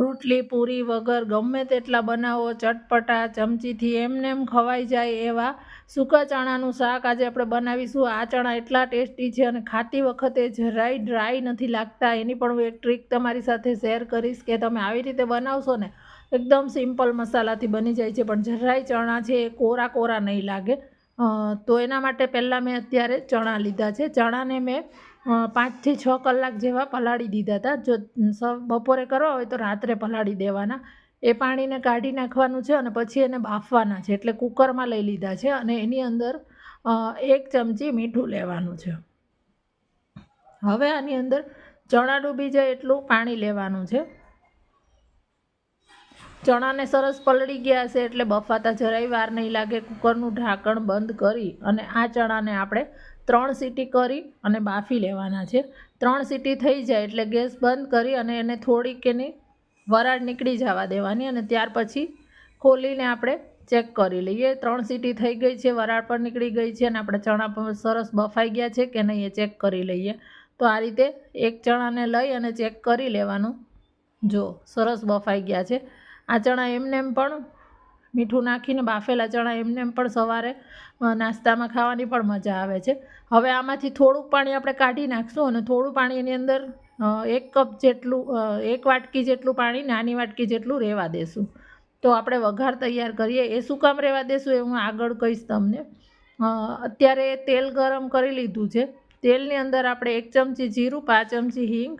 રોટલી, પૂરી વગર ગમે તેટલા બનાવો, ચટપટા, ચમચીથી એમને એમ ખવાઈ જાય એવા સૂકા ચણાનું શાક આજે આપણે બનાવીશું. આ ચણા એટલા ટેસ્ટી છે અને ખાતી વખતે જરાય ડ્રાય નથી લાગતા. એની પણ હું એક ટ્રીક તમારી સાથે શેર કરીશ કે તમે આવી રીતે બનાવશો ને, એકદમ સિમ્પલ મસાલાથી બની જાય છે, પણ જરાય ચણા છે એ કોરા કોરા નહીં લાગે. તો એના માટે પહેલાં મેં અત્યારે ચણા લીધા છે. ચણાને મેં પાંચથી છ કલાક જેવા પલાળી દીધા હતા. જો બપોરે કરવા હોય તો રાત્રે પલાળી દેવાના. એ પાણીને કાઢી નાખવાનું છે અને પછી એને બાફવાના છે. એટલે કુકરમાં લઈ લીધા છે અને એની અંદર એક ચમચી મીઠું લેવાનું છે. હવે આની અંદર ચણા ડૂબી જાય એટલું પાણી લેવાનું છે. ચણાને સરસ પલળી ગયા છે એટલે બફાતા જરાય વાર નહીં લાગે. કુકરનું ઢાંકણ બંધ કરી અને આ ચણાને આપણે ત્રણ સીટી કરી અને બાફી લેવાના છે. ત્રણ સીટી થઈ જાય એટલે ગેસ બંધ કરી અને એને થોડીક એની વરાળ નીકળી જવા દેવાની અને ત્યાર પછી ખોલીને આપણે ચેક કરી લઈએ. ત્રણ સીટી થઈ ગઈ છે, વરાળ પણ નીકળી ગઈ છે અને આપણે ચણા પણ સરસ બફાઈ ગયા છે કે નહીં એ ચેક કરી લઈએ. તો આ રીતે એક ચણાને લઈ અને ચેક કરી લેવાનું. જો, સરસ બફાઈ ગયા છે. આ ચણા એમને એમ પણ મીઠું નાખીને બાફેલા ચણા એમને એમ પણ સવારે નાસ્તામાં ખાવાની પણ મજા આવે છે. હવે આમાંથી થોડુંક પાણી આપણે કાઢી નાખશું અને થોડું પાણી એની અંદર એક કપ જેટલું એક વાટકી જેટલું પાણી નાની વાટકી જેટલું રહેવા દેશું. તો આપણે વઘાર તૈયાર કરીએ. એ શું કામ રહેવા દેશું એ હું આગળ કહીશ તમને. અત્યારે તેલ ગરમ કરી લીધું છે. તેલની અંદર આપણે એક ચમચી જીરું, પાંચ ચમચી હિંગ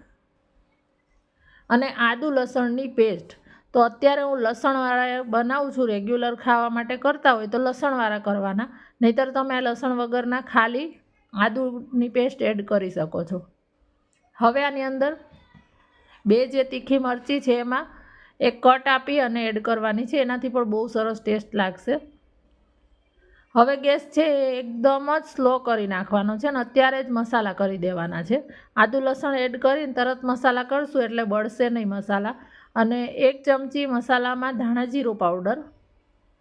અને આદુ લસણની પેસ્ટ. તો અત્યારે હું લસણવાળા બનાવું છું રેગ્યુલર ખાવા માટે કરતા હોય તો લસણવાળા કરવાના. નહીંતર તમે લસણ વગરના ખાલી આદુની પેસ્ટ એડ કરી શકો છો. હવે આની અંદર બે જે તીખી મરચી છે એમાં એક કટ આપી અને એડ કરવાની છે. એનાથી પણ બહુ સરસ ટેસ્ટ લાગશે. હવે ગેસ છે એ એકદમ જ સ્લો કરી નાખવાનો છે અને અત્યારે જ મસાલા કરી દેવાના છે. આદુ લસણ એડ કરીને તરત મસાલા કરશું એટલે બળશે નહીં મસાલા. અને એક ચમચી મસાલામાં ધાણા જીરું પાવડર,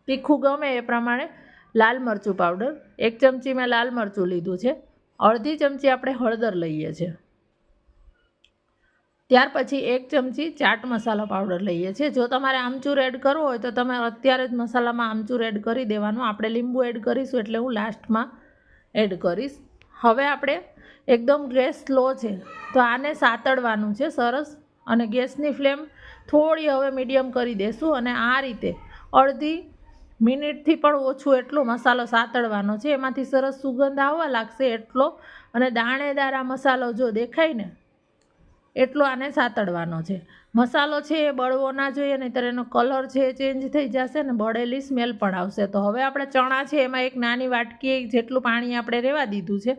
તીખું ગમે એ પ્રમાણે લાલ મરચું પાવડર, એક ચમચી મેં લાલ મરચું લીધું છે, અડધી ચમચી આપણે હળદર લઈએ છીએ ત્યાર પછી એક ચમચી ચાટ મસાલા પાવડર લઈએ છીએ જો તમારે આમચૂર એડ કરવો હોય તો તમે અત્યારે જ મસાલામાં આમચૂર એડ કરી દેવાનું. આપણે લીંબુ એડ કરીશું એટલે હું લાસ્ટમાં એડ કરીશ. હવે આપણે એકદમ ગેસ સ્લો છે. તો આને સાતડવાનું છે સરસ. અને ગેસની ફ્લેમ થોડી હવે મીડિયમ કરી દેશું અને આ રીતે અડધી મિનિટથી પણ ઓછું એટલો મસાલો સાતડવાનો છે. એમાંથી સરસ સુગંધ આવવા લાગશે એટલો અને દાણેદાર આ મસાલો જો દેખાય ને, એટલો આને સાતડવાનો છે. મસાલો છે એ બળવો ના જોઈએ, નહીંતર એનો કલર છે એ ચેન્જ થઈ જશે ને બળેલી સ્મેલ પણ આવશે. તો હવે આપણે ચણા છે, એમાં એક નાની વાટકી જેટલું પાણી આપણે રહેવા દીધું છે.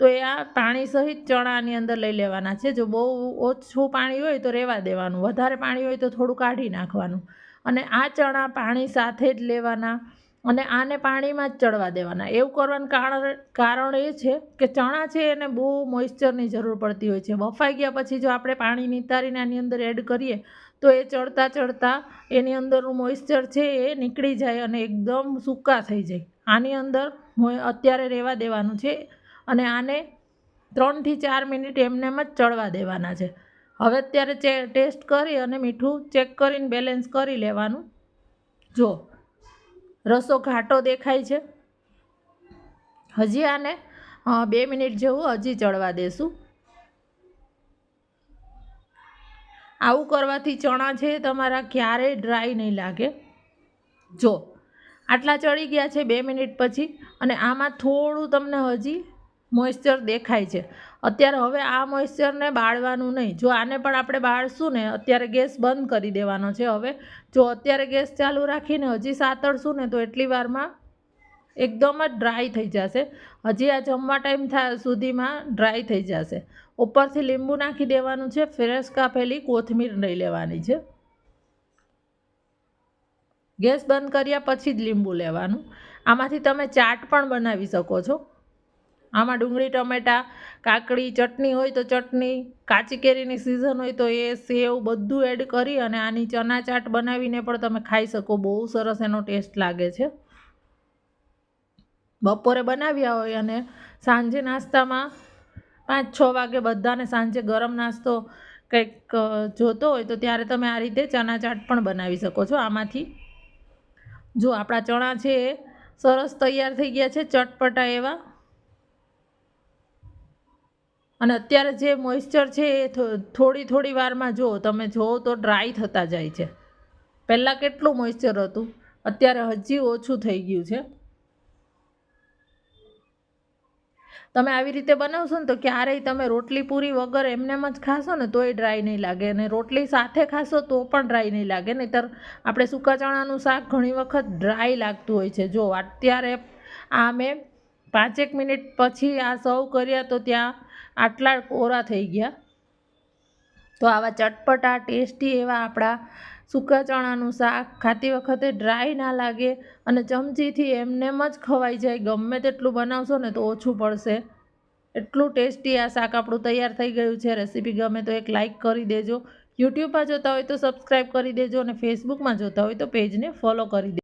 તો એ આ પાણી સહિત ચણાની અંદર લઈ લેવાના છે. જો બહુ ઓછું પાણી હોય તો રહેવા દેવાનું. વધારે પાણી હોય તો થોડું કાઢી નાખવાનું. અને આ ચણા પાણી સાથે જ લેવાના અને આને પાણીમાં જ ચડવા દેવાના. એવું કરવાનું કારણ કારણ એ છે કે ચણા છે એને બહુ મોઇશ્ચરની જરૂર પડતી હોય છે. બફાઈ ગયા પછી જો આપણે પાણી નિતારીને આની અંદર એડ કરીએ તો એ ચડતા ચડતા એની અંદરનું મોઇશ્ચર છે એ નીકળી જાય અને એકદમ સૂકા થઈ જાય. આની અંદર અત્યારે રહેવા દેવાનું છે. અને આને ત્રણથી ચાર મિનિટ એમને એમ જ ચડવા દેવાના છે. હવે અત્યારે ચે, ટેસ્ટ કરી અને મીઠું ચેક કરીને બેલેન્સ કરી લેવાનું. જો, રસો ઘાટો દેખાય છે. હજી આને બે મિનિટ જેવું હજી ચડવા દેશું. આવું કરવાથી ચણા છે તમારા ક્યારેય ડ્રાય નહીં લાગે. જો, આટલા ચડી ગયા છે બે મિનિટ પછી અને આમાં થોડું તમને હજી મોઇશ્ચર દેખાય છે. અત્યારે હવે આ મોઇશ્ચરને બાળવાનું નહીં. જો આને પણ આપણે બાળશું ને, અત્યારે ગેસ બંધ કરી દેવાનો છે હવે. જો અત્યારે ગેસ ચાલુ રાખીને હજી સાતળશું ને, તો એટલી વારમાં એકદમ જ ડ્રાય થઈ જશે. હજી આ જમવા ટાઈમ સુધીમાં ડ્રાય થઈ જશે. ઉપરથી લીંબુ નાખી દેવાનું છે ફ્રેશ કાપેલી કોથમીર લઈ લેવાની છે. ગેસ બંધ કર્યા પછી જ લીંબુ લેવાનું. આમાંથી તમે ચાટ પણ બનાવી શકો છો. આમાં ડુંગળી, ટમેટાં, કાકડી, ચટણી હોય તો ચટણી, કાચી કેરીની સિઝન હોય તો એ સેવ બધું એડ કરી અને આની ચના ચાટ બનાવીને પણ તમે ખાઈ શકો. બહુ સરસ એનો ટેસ્ટ લાગે છે. બપોરે બનાવ્યા હોય અને સાંજે નાસ્તામાં પાંચ છ વાગે બધાને સાંજે ગરમ નાસ્તો કંઈક જોતો હોય તો ત્યારે તમે આ રીતે ચણા ચાટ પણ બનાવી શકો છો. આમાંથી જો આપણા ચણા છે સરસ તૈયાર થઈ ગયા છે ચટપટા એવા. અને અત્યારે જે મોઇશ્ચર છે એ થોડી થોડી વારમાં જો તમે જુઓ તો ડ્રાય થતા જાય છે. પહેલાં કેટલું મોઈશ્ચર હતું? અત્યારે હજી ઓછું થઈ ગયું છે. તમે આવી રીતે બનાવશો ને તો ક્યારેય તમે રોટલી પૂરી વગર એમનેમ જ ખાશો ને તોય ડ્રાય નહીં લાગે. અને રોટલી સાથે ખાશો તો પણ ડ્રાય નહીં લાગે. નહીતર આપણે સૂકા ચણાનું શાક ઘણી વખત ડ્રાય લાગતું હોય છે. જો, અત્યારે આ મેં પાંચેક મિનિટ પછી આ સર્વ કર્યા તો ત્યાં આટલા કોરા થઈ ગયા. તો આવા ચટપટા, ટેસ્ટી એવા આપણા સૂકા ચણાનું શાક ખાતી વખતે ડ્રાય ના લાગે અને ચમચીથી એમનેમ જ ખવાઈ જાય. ગમે તેટલું બનાવશો ને તો ઓછું પડશે. એટલું ટેસ્ટી આ શાક આપણું તૈયાર થઈ ગયું છે. રેસીપી ગમે તો એક લાઇક કરી દેજો. યુટ્યુબમાં જોતા હોય તો સબસ્ક્રાઈબ કરી દેજો અને ફેસબુકમાં જોતા હોય તો પેજને ફોલો કરી દેજો.